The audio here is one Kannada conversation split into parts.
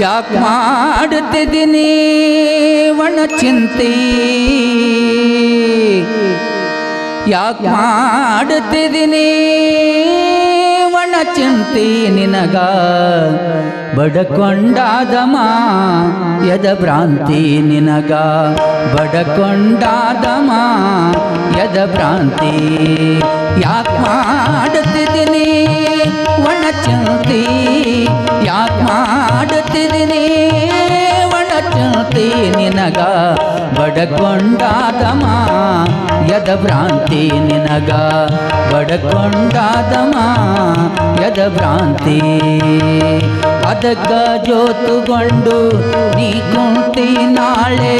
ಯಾಕೆ ಮಾಡುತ್ತಿದ್ದೀನಿ ಒಣ ಚಿಂತೆ? ಯಾಕೆ ಮಾಡುತ್ತಿದ್ದೀನಿ ಚಿಂತೆ ನಿನಗ. ಬಡಕೊಂಡಾದಮ ಯದ ಭ್ರಾಂತಿ ನಿನಗ. ಬಡಕೊಂಡಾದಮ ಯದ ಭ್ರಾಂತಿ. ಯಾಕೆ ಮಾಡುತ್ತಿದ್ದೀನಿ ಒಣ ಚಿಂತೆ? ಯಾಕೆ ಮಾಡುತ್ತಿದ್ದೀನಿ ಒಣ ಚಿಂತೆ ನಿನಗ. ಬಡಕೊಂಡಾದಮ ಯದ ಭ್ರಾಂತಿ ನಿನಗ? ಬಡಕೊಂಡಾದಮ ಯದ ಭ್ರಾಂತಿ? ಅದಕ್ಕ ಜೋತುಗೊಂಡು ನೀ ಕುಂತಿ ನಾಳೆ,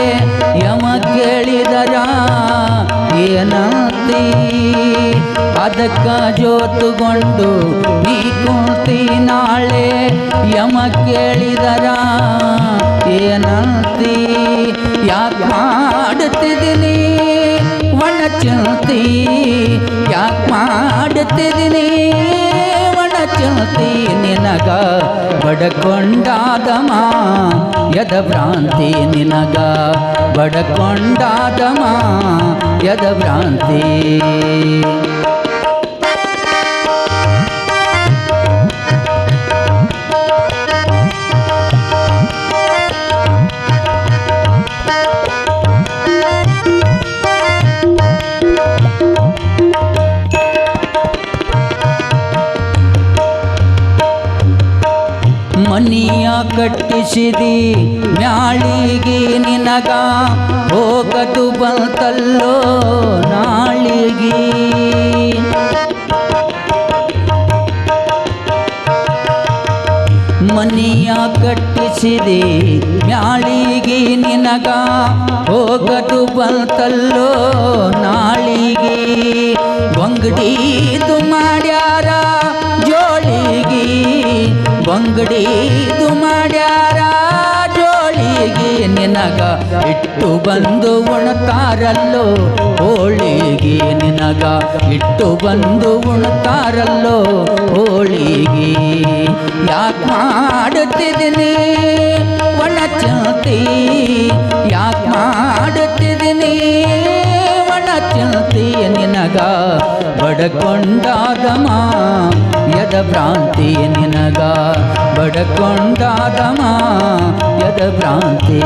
ಯಮ ಕೇಳಿದರ ಏನಂತಿ? ಅದಕ್ಕ ಜೋತುಗೊಂಡು ನೀ ಕುಂತಿ ನಾಳೆ, ಯಮ ಕೇಳಿದರ ಏನಂತಿ? ಯಾಕೆ ಮಾಡುತ್ತಿದ್ದೀನಿ ಒಣ ಚಿಂತಿ ಯಾಕೆ ಮಾಡುತ್ತಿದ್ದೀನಿ ಒಣ ಚಿಂತಿ ನಿನಗ ಬಡಕೊಂಡಾದಮ ಯದ ಭ್ರಾಂತಿ ನಿನಗ ಬಡಕೊಂಡಾದಮ ಯದ ಭ್ರಾಂತಿ. ಮನಿಯ ಕಟ್ಟಿಸಿದಿ, ನಾಳಿಗೆ ನಿನಗ ಹೋಗದು ಬಂತಲ್ಲೋ ನಾಳಿಗೆ. ಮನಿಯ ಕಟ್ಟಿಸಿದೆ, ನಾಳಿಗೆ ನಿನಗ ಹೋಗದು ಬಂತಲ್ಲೋ ನಾಳಿಗೆ. ಬಂಗಡಿದು ಮಾಡ್ಯಾರ ಬಂಗಡಿದು ಮಾಡ್ಯಾರ ಜೋಳಿಗೆ ನಿನಗ ಇಟ್ಟು ಬಂದು ಉಣತಾರಲ್ಲೋ? ಹೋಳಿಗೆ ನಿನಗ ಇಟ್ಟು ಬಂದು ಉಣತಾರಲ್ಲೋ? ಹೋಳಿಗೆ ಯಾಕೆ ಮಾಡುತ್ತಿದ್ದೀನಿ ಒಣ ಚಿಂತೆ ಯಾಕೆ ಮಾಡುತ್ತಿದ್ದೀನಿ ಒಣ ನಿನಗ ಬಡಕೊಂಡಾದಮ ಯದ ಭ್ರಾಂತಿ ನಿನಗ ಬಡಕೊಂಡಾದಮ ಯದ ಭ್ರಾಂತಿ.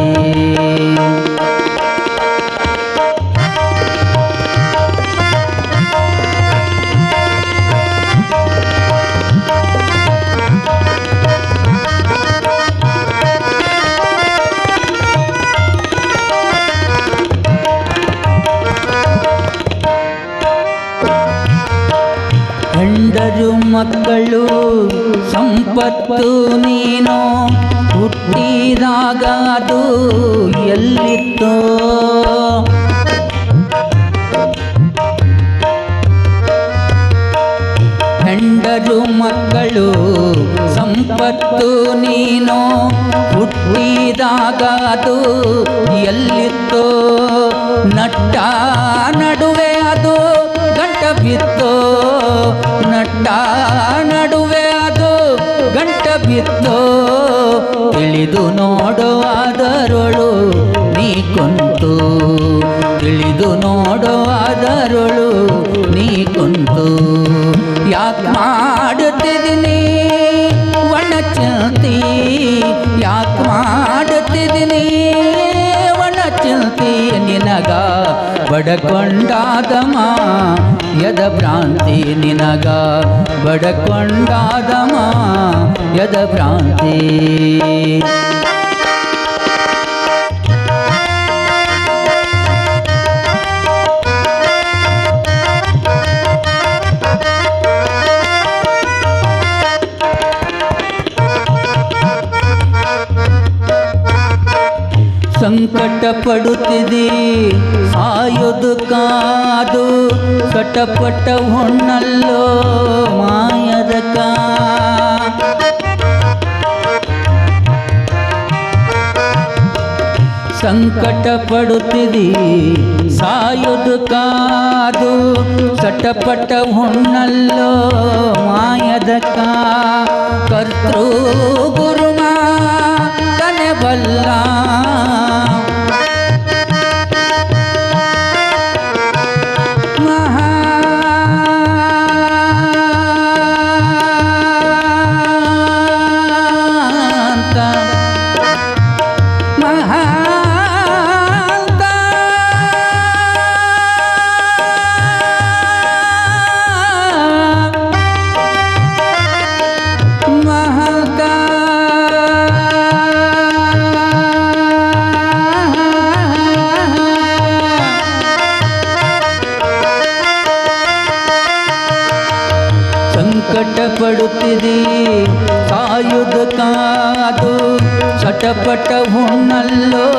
ಹೆಂಡರು ಮಕ್ಕಳು, ಸಂಪತ್ತು ನೀನು ಹುಟ್ಟಿದಾಗ ಅದು ಎಲ್ಲಿತ್ತೋ? ಹೆಂಡರು ಮಕ್ಕಳು, ಸಂಪತ್ತು ನೀನು ಹುಟ್ಟಿದಾಗ ಅದು ಎಲ್ಲಿತ್ತೋ? ನಟ್ಟ ನಡುವೆ ತಿಳಿದು ನೋಡುವಾದರೊಳು ನೀ ಕುಂತು. ತಿಳಿದು ನೋಡುವಾದರೊಳು ನೀ ಕುಂತು. ಯಾಕೆ ಮಾಡುತ್ತಿದ್ದೀನಿ ಒಣ ಚಿಂತಿ ಯಾಕೆ ಮಾಡುತ್ತಿದ್ದೀನಿ ಒಣ ಚಿಂತಿ ನಿನಗ ಬಡಕೊಂಡಾದಮ ಯದ ಭ್ರಾಂತಿ ನಿನಗ? ಬಡಕೊಂಡಾದಮ ಯದ ಭ್ರಾಂತಿ? ಸೊಟ್ಟ ಪಡುತ್ತಿದೆ ಸಾಯೋದು ಕಾದು ಕಟ್ಟಪಟ್ಟ ಹೊಣ್ಣಲ್ಲೋ ಮಾಯದ ಕಾ. ಸಂಕಟ ಪಡುತ್ತಿದೆ ಸಾಯೋದು ಕಾದು ಸಟಪಟ ಹೊಣ್ಣಲ್ಲೋ ಮಾಯದ ಕಾ. ಕರ್ತೃ ಗುರುಮ ತನೆ ಹುಣ್ಣಲ್ಲೋ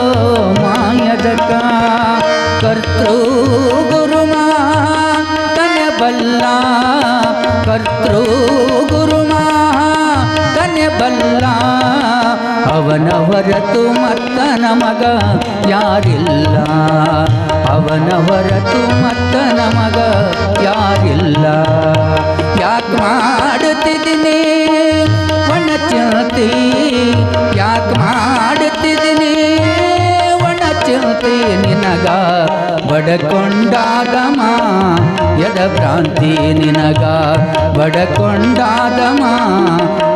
ಮಾಯದಕ. ಕರ್ತೃ ಗುರುಮ ಕನಬಲ್ಲ ಬಲ್ಲ. ಕರ್ತೃ ಗುರುಮ ಕನಬಲ್ಲ ಬಲ್ಲ. ಅವನ ಹೊರತು ಮತ್ತನ ಮಗ ಯಾರಿಲ್ಲ. ಅವನ ಹೊರತು ಮತ್ತನ ಮಗ ಯಾರಿಲ್ಲ. ಯಾಕೆ ಮಾಡುತ್ತಿದ್ದೀನಿ? ನಿನಗ ಬಡಕೊಂಡಾದಮ ಯದ ಭ್ರಾಂತಿ ನಿನಗ ಬಡಕೊಂಡಾದಮ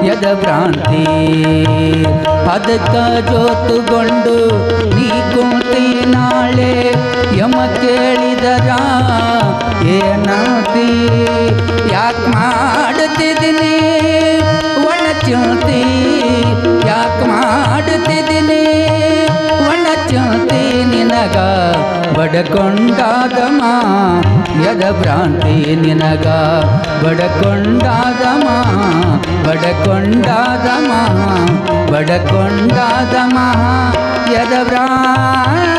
ಯದ ಭ್ರಾಂತಿ. ಅದಕ್ಕ ಜೋತುಗೊಂಡು, ನೀ ಕುಂತಿ ನಾಳೆ, ಯಮ ಕೇಳಿದರ ಏನಂತಿ ಯಾಕೆ ಬಡಕೊಂಡಾದಮ ಯದ ಭ್ರಾಂತಿ ನಿನಗ ಬಡಕೊಂಡಾದಮ ಬಡಕೊಂಡಾದಮ ಬಡಕೊಂಡಾದಮ ಯದ ಭ್ರಾಂತಿ